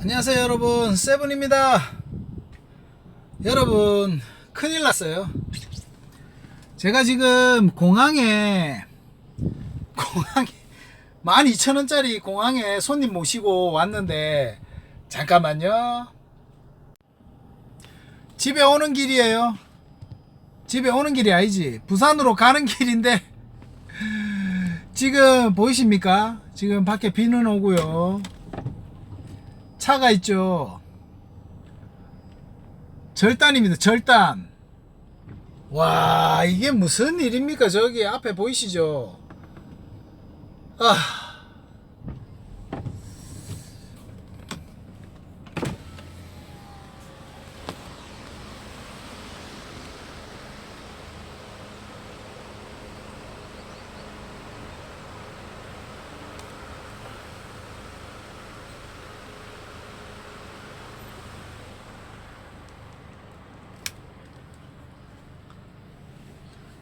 안녕하세요 여러분. 세븐입니다. 여러분 큰일 났어요. 제가 지금 공항에 공항에 12,000원짜리 공항에 손님 모시고 왔는데 잠깐만요. 집에 오는 길이에요. 집에 오는 길이 아니지. 부산으로 가는 길인데 지금 보이십니까? 지금 밖에 비는 오고요 차가 있죠. 절단입니다. 절단. 와, 이게 무슨 일입니까? 저기 앞에 보이시죠? 아.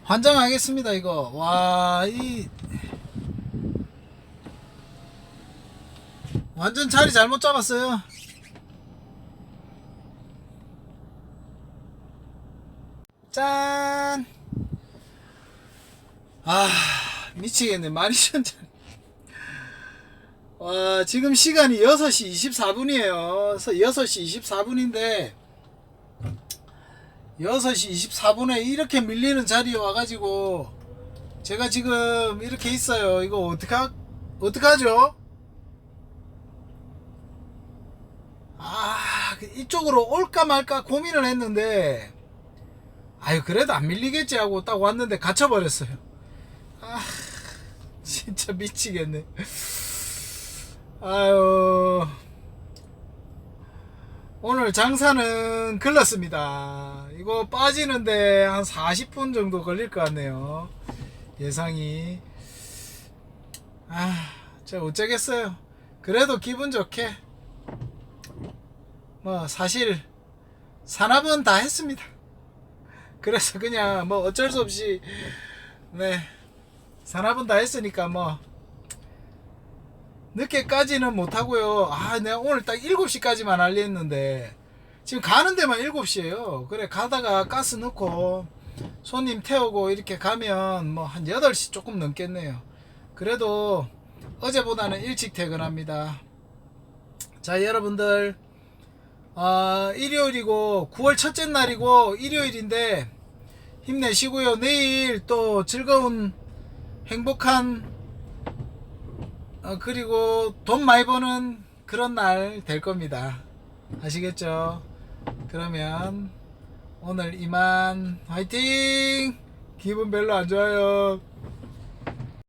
환장하겠습니다, 이거. 와, 이. 완전 자리 잘못 잡았어요. 짠! 아, 미치겠네. 12,000짜리. 와, 지금 시간이 6시 24분이에요. 6시 24분인데, 6시 24분에 이렇게 밀리는 자리에 와가지고 제가 지금 이렇게 있어요. 이거 어떡하, 어떡하죠? 아, 그 이쪽으로 올까 말까 고민을 했는데 아유, 그래도 안 밀리겠지 하고 딱 왔는데 갇혀버렸어요. 아, 진짜 미치겠네. 아유. 오늘 장사는 글렀습니다. 이거 빠지는데 한 40분 정도 걸릴 것 같네요. 예상이. 아, 저 어쩌겠어요. 그래도 기분 좋게. 뭐, 사실, 산업은 다 했습니다. 그래서 그냥 뭐 어쩔 수 없이, 네. 산업은 다 했으니까 뭐, 늦게까지는 못하고요. 아, 내가 오늘 딱 7시까지만 알려 했는데, 지금 가는 데만 7시에요. 그래, 가다가 가스 넣고, 손님 태우고 이렇게 가면 뭐 한 8시 조금 넘겠네요. 그래도 어제보다는 일찍 퇴근합니다. 자, 여러분들, 어, 일요일이고, 9월 첫째 날이고, 일요일인데, 힘내시고요. 내일 또 즐거운, 행복한 어, 그리고 돈 많이 버는 그런 날 될 겁니다. 아시겠죠? 그러면 오늘 이만 화이팅! 기분 별로 안 좋아요.